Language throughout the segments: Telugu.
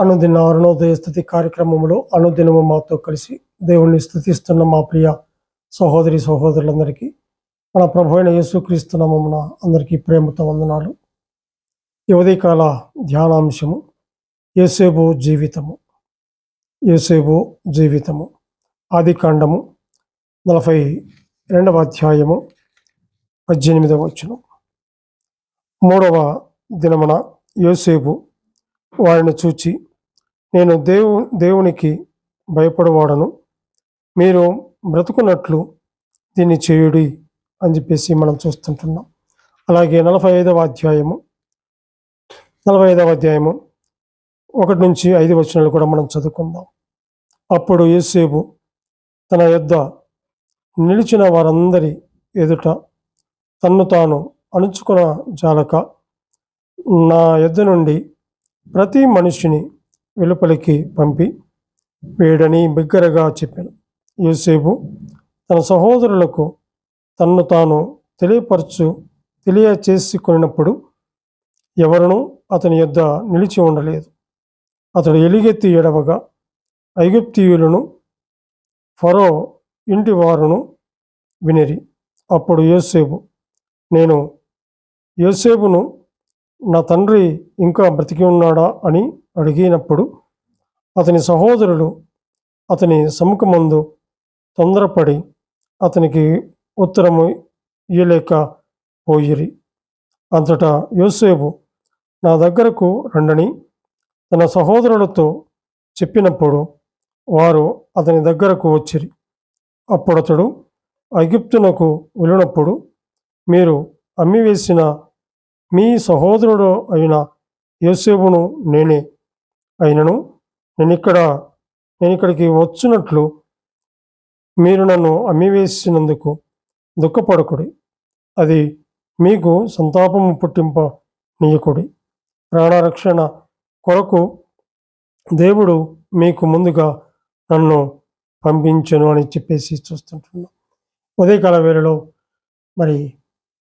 అనుదిన అరుణోదయ స్థుతి కార్యక్రమంలో అనుదినము మాతో కలిసి దేవుణ్ణి స్థుతిస్తున్న మా ప్రియ సహోదరి సహోదరులందరికీ మన ప్రభు అయిన యేసుక్రీస్తు నామమున అందరికీ ప్రేమతో వందనాలు. యువదీకాల ధ్యానాంశము యేసేబు జీవితము. యేసేబు జీవితము. ఆది కాండము నలభై రెండవ అధ్యాయము పద్దెనిమిదవ వచనం. మూడవ దినమున యోసేపు వారిని చూచి నేను దేవు దేవునికి భయపడవాడను. మీరు బ్రతుకున్నట్లు దీన్ని చేయుడి అని చెప్పేసి మనం చూస్తుంటున్నాం. అలాగే నలభై ఐదవ అధ్యాయము నలభై ఐదవ అధ్యాయము ఒకటి నుంచి ఐదు వచనాలు కూడా మనం చదువుకుందాం. అప్పుడు యేసేపు తన యొద్ద నిలిచిన వారందరి ఎదుట తన్ను తాను అణుచుకున్న జాలక నా యొద్ద నుండి ప్రతి మనిషిని వెలుపలికి పంపి వేడని బిగ్గరగా చెప్పాను. యోసేపు తన సహోదరులకు తన్ను తాను తెలియపరచు తెలియచేసుకున్నప్పుడు ఎవరునూ అతని యొద్ద నిలిచి ఉండలేదు. అతడు ఎలుగెత్తి ఎడవగా ఐగుప్తియులను ఫరో ఇంటి వారును వినిరి. అప్పుడు యోసేపు నేను యోసేపును నా తండ్రి ఇంకా బ్రతికి ఉన్నాడా అని అడిగినప్పుడు అతని సహోదరులు అతని సముఖమందు తొందరపడి అతనికి ఉత్తరము ఇయ్యలేక పోయిరి. అంతటా యోసేపు నా దగ్గరకు రండని తన సహోదరులతో చెప్పినప్పుడు వారు అతని దగ్గరకు వచ్చిరి. అప్పుడతడు ఐగుప్తునకు వెళ్ళినప్పుడు మీరు అమ్మివేసిన మీ సహోదరుడు అయిన యోసేపును నేనే అయినను. నేను ఇక్కడ నేను ఇక్కడికి వచ్చినట్లు మీరు నన్ను అమ్మివేసినందుకు దుఃఖపడకుడి. అది మీకు సంతాపము పుట్టింప నీయకుడి. ప్రాణరక్షణ కొరకు దేవుడు మీకు ముందుగా నన్ను పంపించను అని చెప్పేసి చూస్తుంటున్నాం ఉదయకాల వేళలో మరి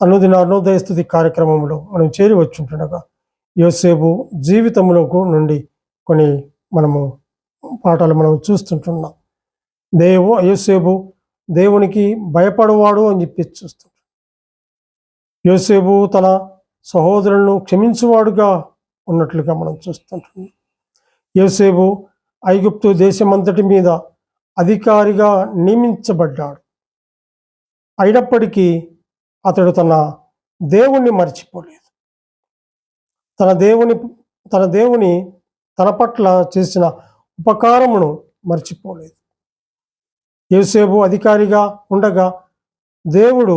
అనుదిన అరుణోదయ స్థుతి కార్యక్రమంలో మనం చేరి వచ్చుంటుండగా యోసేపు జీవితంలోకి నుండి కొన్ని మనము పాఠాలు మనం చూస్తుంటున్నాం. దేవు యోసేపు దేవునికి భయపడవాడు అని చెప్పి చూస్తుంటాం. యోసేపు తన సహోదరులను క్షమించువాడుగా ఉన్నట్లుగా మనం చూస్తుంటున్నాం. యోసేపు ఐగుప్తు దేశమంతటి మీద అధికారిగా నియమించబడ్డాడు. అయినప్పటికీ అతడు తన దేవుణ్ణి మర్చిపోలేదు. తన దేవుని తన దేవుని తన పట్ల చేసిన ఉపకారమును మర్చిపోలేదు. యోసేపు అధికారిగా ఉండగా దేవుడు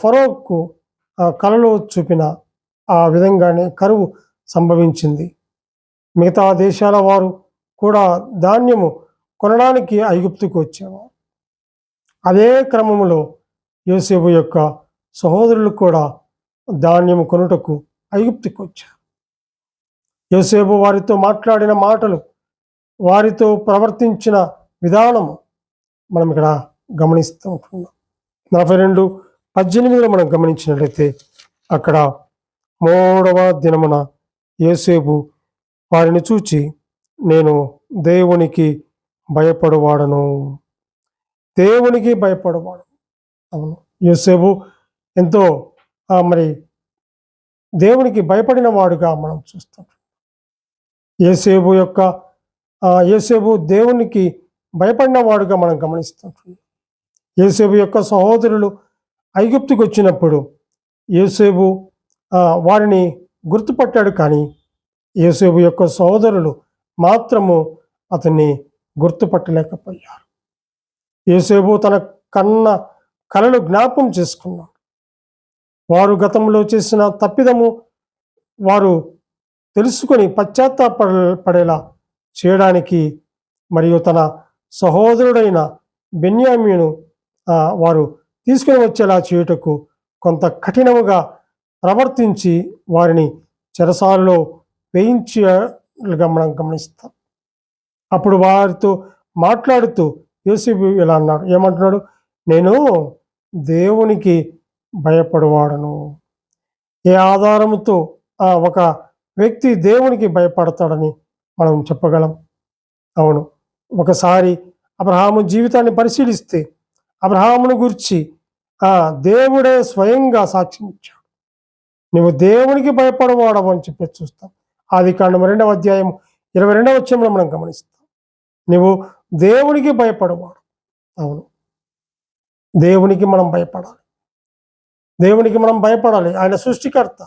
ఫరోక్కు కలలో చూపిన ఆ విధంగానే కరువు సంభవించింది. మిగతా దేశాల వారు కూడా ధాన్యము కొనడానికి ఐగుప్తుకు వచ్చేవారు. అదే క్రమంలో యోసేపు యొక్క సహోదరులు కూడా ధాన్యము కొనుటకు ఐగుప్తికి వచ్చారు. యోసేపు వారితో మాట్లాడిన మాటలు వారితో ప్రవర్తించిన విధానము మనం ఇక్కడ గమనిస్తూ ఉంటున్నాం. నలభై రెండు పద్దెనిమిదిలో మనం గమనించినట్లయితే అక్కడ మూడవ దినమున యేసేపు వారిని చూచి నేను దేవునికి భయపడువాడను. దేవునికి భయపడవాడు. అవును యోసేపు ఎంతో మరి దేవునికి భయపడిన వాడుగా మనం చూస్తాం. ఏసేబు యొక్క ఏసేబు దేవునికి భయపడిన వాడుగా మనం గమనిస్తుంటున్నాం ఏసేబు యొక్క సహోదరులు ఐగుప్తుకు వచ్చినప్పుడు ఏసేబు వారిని గుర్తుపట్టాడు కానీ ఏసేబు యొక్క సహోదరులు మాత్రము అతన్ని గుర్తుపట్టలేకపోయారు. ఏసేబు తన కన్న కళలు జ్ఞాపం చేసుకున్నాడు. వారు గతంలో చేసిన తప్పిదము వారు తెలుసుకొని పశ్చాత్తాప పడేలా చేయడానికి మరియు తన సహోదరుడైన బెన్యామీను వారు తీసుకుని వచ్చేలా చేయుటకు కొంత కఠినముగా ప్రవర్తించి వారిని చెరసాలలో వేయించేలుగా మనం గమనిస్తాం. అప్పుడు వారితో మాట్లాడుతూ యోసేపు ఇలా అన్నాడు. ఏమంటున్నాడు? నేను దేవునికి భయపడువాడను. ఏ ఆధారముతో ఆ ఒక వ్యక్తి దేవునికి భయపడతాడని మనం చెప్పగలం. అవును. ఒకసారి అబ్రహాము జీవితాన్ని పరిశీలిస్తే అబ్రహామును గురించి ఆ దేవుడే స్వయంగా సాక్ష్యం ఇచ్చాడు. నువ్వు దేవునికి భయపడవాడవు అని చెప్పి చూస్తాం. ఆది కాండం రెండవ అధ్యాయం ఇరవై రెండవ వచ్చంలో మనం గమనిస్తాం. నువ్వు దేవునికి భయపడవాడు అవును. దేవునికి మనం భయపడాలి దేవునికి మనం భయపడాలి. ఆయన సృష్టికర్త.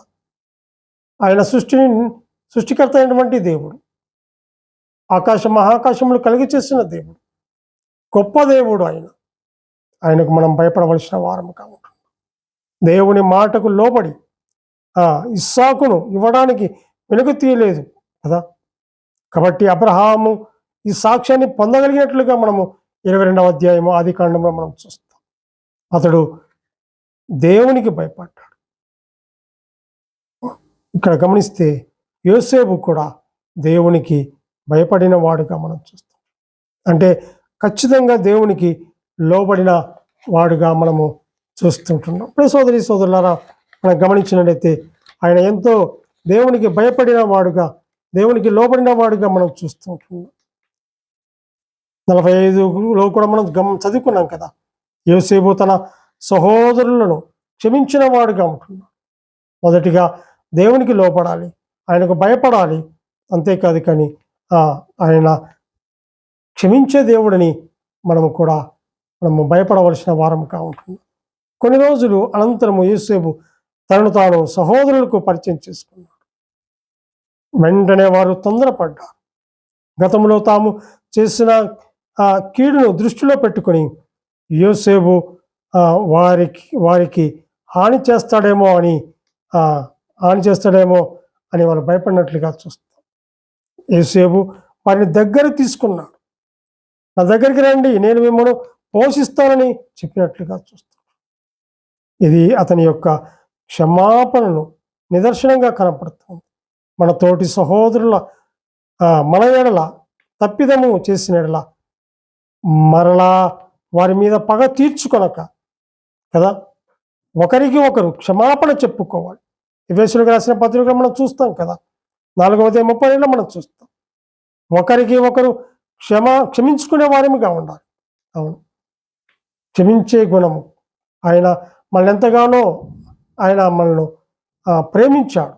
ఆయన సృష్టిని సృష్టికర్త అయినటువంటి దేవుడు. ఆకాశ మహాకాశములు కలిగి చేసిన దేవుడు. గొప్ప దేవుడు ఆయన. ఆయనకు మనం భయపడవలసిన వారం కాబట్టి దేవుని మాటకు లోబడి ఇస్సాకును ఇవ్వడానికి వెనుక తీయలేదు కదా. కాబట్టి అబ్రహాము ఈ సాక్ష్యాన్ని పొందగలిగినట్లుగా మనము ఇరవై రెండవ అధ్యాయము ఆది కాండంలో మనం చూస్తాం. అతడు దేవునికి భయపడ్డాడు. ఇక్కడ గమనిస్తే యోసేపు కూడా దేవునికి భయపడిన వాడుగా మనం చూస్తాం. అంటే ఖచ్చితంగా దేవునికి లోబడిన వాడుగా మనము చూస్తుంటున్నాం. ఇప్పుడు సోదరి సోదరులారా మనం గమనించినట్లయితే ఆయన ఎంతో దేవునికి భయపడిన వాడుగా దేవునికి లోబడిన వాడుగా మనం చూస్తుంటున్నాం. నలభై ఐదులో కూడా మనం గమ చదువుకున్నాం కదా యోసేపు తన సహోదరులను క్షమించిన వాడుగా ఉంటున్నాడు. మొదటిగా దేవునికి లోపడాలి ఆయనకు భయపడాలి అంతేకాదు కానీ ఆయన క్షమించే దేవుడిని మనము కూడా మనము భయపడవలసిన వారముగా ఉంటుంది కొన్ని రోజులు అనంతరము యూసేపు తనను తాను సహోదరులకు పరిచయం చేసుకున్నాడు. వెంటనే వారు తొందరపడ్డారు. గతంలో తాము చేసిన ఆ కీడును దృష్టిలో పెట్టుకొని యోసేపు వారికి వారికి హాని చేస్తాడేమో అని హాని చేస్తాడేమో అని వాళ్ళు భయపడినట్లుగా చూస్తాం. ఏసేపు వారిని దగ్గర తీసుకున్నాడు. నా దగ్గరికి రండి నేను మిమ్మల్ని పోషిస్తానని చెప్పినట్లుగా చూస్తాం ఇది అతని యొక్క క్షమాపణను నిదర్శనంగా కనపడుతుంది. మన తోటి సహోదరుల మన ఎడల తప్పిదము చేసిన ఎడల మరలా వారి మీద పగ తీర్చుకొనక కదా? ఒకరికి ఒకరు క్షమాపణ చెప్పుకోవాలి. ఇవేసులకు రాసిన పత్రికలు మనం చూస్తాం కదా? నాలుగవది ముప్పై ఏళ్ళ మనం చూస్తాం. ఒకరికి ఒకరు క్షమ క్షమించుకునే వారిగా ఉండాలి. అవును. క్షమించే గుణము. ఆయన మనల్ని ఎంతగానో ఆయన మనల్ని ప్రేమించాడు.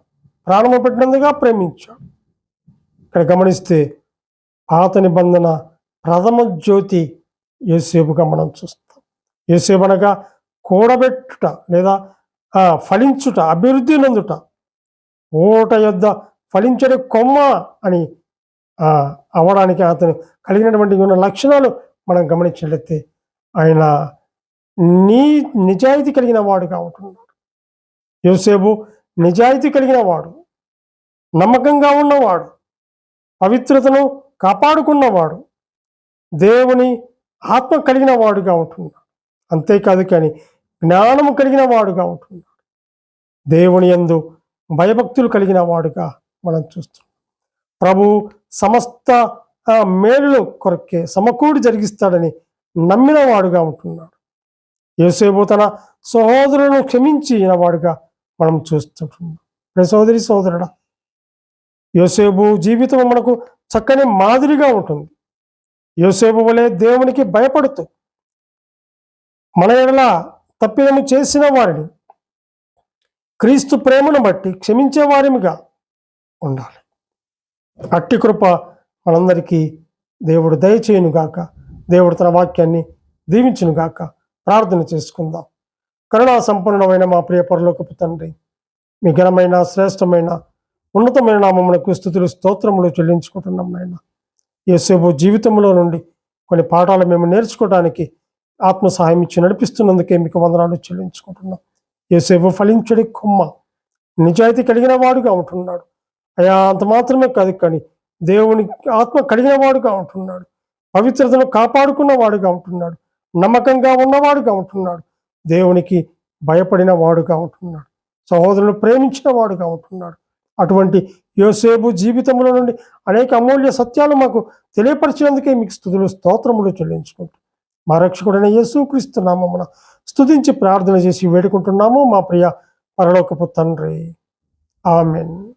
ప్రాణము పెట్టినందుగా ప్రేమించాడు. ఇక్కడ గమనిస్తే పాత నిబంధన ప్రథమ జ్యోతి యేసేపుగా మనం చూస్తాం. యేసేపు అనగా కూడబెట్టుట లేదా ఫలించుట అభివృద్ధి నందుట. ఓట యొద్ద ఫలించడే కొమ్మ అని అవడానికి అతను కలిగినటువంటి ఉన్న లక్షణాలు మనం గమనించినట్లయితే ఆయన నీ నిజాయితీ కలిగిన వాడుగా ఉంటున్నాడు. యోసేపు నిజాయితీ కలిగిన వాడు నమ్మకంగా ఉన్నవాడు పవిత్రతను కాపాడుకున్నవాడు దేవుని ఆత్మ కలిగిన వాడుగా ఉంటున్నాడు. అంతేకాదు కానీ జ్ఞానము కలిగిన వాడుగా ఉంటున్నాడు. దేవుని యందు భయభక్తులు కలిగిన వాడుగా మనం చూస్తున్నాం. ప్రభు సమస్త ఆ, కొరకే సమకూడి జరిగిస్తాడని నమ్మిన వాడుగా ఉంటున్నాడు. యోసేపు తన సహోదరులను క్షమించిన వాడుగా మనం చూస్తుంటున్నాం. సోదరి సోదరుడా యోసేపు జీవితం మనకు చక్కని మాదిరిగా ఉంటుంది. యోసేపు వలె దేవునికి భయపడుతూ మన ఎడల తప్పిదము చేసిన వారిని క్రీస్తు ప్రేమను బట్టి క్షమించే వారిమిగా ఉండాలి. అట్టి కృప మనందరికీ దేవుడు దయచేయునుగాక. దేవుడు తన వాక్యాన్ని దీవించునుగాక. ప్రార్థన చేసుకుందాం. కరుణా సంపన్నుడమైన మా ప్రియ పరలోకపు తండ్రి మీ ఘనమైన శ్రేష్టమైన ఉన్నతమైన నామములకు స్థుతులు స్తోత్రములు చెల్లించుకుంటున్నాం నాయన. యేసేపు జీవితంలో నుండి కొన్ని పాఠాలు మేము నేర్చుకోవడానికి ఆత్మ సహాయం ఇచ్చి నడిపిస్తున్నందుకే మీకు వందనాలు చెల్లించుకుంటున్నాం. యేసేపు ఫలించడి కొమ్మ. నిజాయితీ కలిగిన వాడుగా ఉంటున్నాడు. అయా అంత మాత్రమే కాదు కానీ దేవుని ఆత్మ కలిగిన వాడుగా ఉంటున్నాడు. పవిత్రతను కాపాడుకున్న వాడుగా ఉంటున్నాడు. నమ్మకంగా ఉన్నవాడుగా ఉంటున్నాడు. దేవునికి భయపడిన వాడుగా ఉంటున్నాడు. సహోదరులను ప్రేమించిన వాడుగా ఉంటున్నాడు. అటువంటి యోసేపు జీవితంలో నుండి అనేక అమూల్య సత్యాలు మాకు తెలియపరిచినందుకే మీకు స్థుతులు స్తోత్రములు చెల్లించుకుంటున్నాం. మా రక్షకుడైన యేసుక్రీస్తు నామమున స్తుతించి ప్రార్థన చేసి వేడుకుంటున్నాము మా ప్రియ పరలోకపు తండ్రి. ఆమెన్.